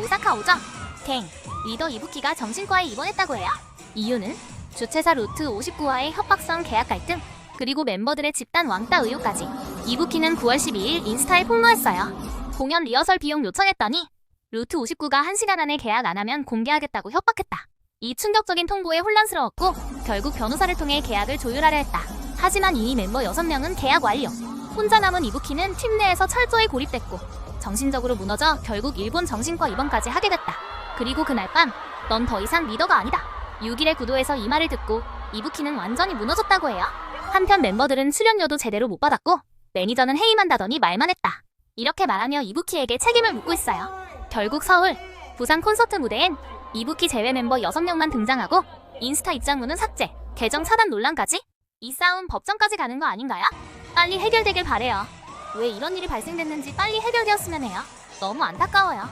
오사카 오정 갱 리더 이부키가 정신과에 입원했다고 해요. 이유는 주최사 루트 59와의 협박성 계약 갈등 그리고 멤버들의 집단 왕따 의혹까지 이부키는 9월 12일 인스타에 폭로했어요. 공연 리허설 비용 요청했더니 루트 59가 1시간 안에 계약 안 하면 공개하겠다고 협박했다. 이 충격적인 통보에 혼란스러웠고 결국 변호사를 통해 계약을 조율하려 했다. 하지만 이미 멤버 6명은 계약 완료. 혼자 남은 이부키는 팀 내에서 철저히 고립됐고 정신적으로 무너져 결국 일본 정신과 입원까지 하게 됐다. 그리고 그날 밤 넌 더 이상 리더가 아니다. 6일의 구도에서 이 말을 듣고 이부키는 완전히 무너졌다고 해요. 한편 멤버들은 출연료도 제대로 못 받았고 매니저는 해임한다더니 말만 했다. 이렇게 말하며 이부키에게 책임을 묻고 있어요. 결국 서울, 부산 콘서트 무대엔 이부키 제외 멤버 6명만 등장하고 인스타 입장문은 삭제, 계정 차단 논란까지? 이 싸움 법정까지 가는 거 아닌가요? 빨리 해결되길 바래요. 왜 이런 일이 발생됐는지 빨리 해결되었으면 해요. 너무 안타까워요.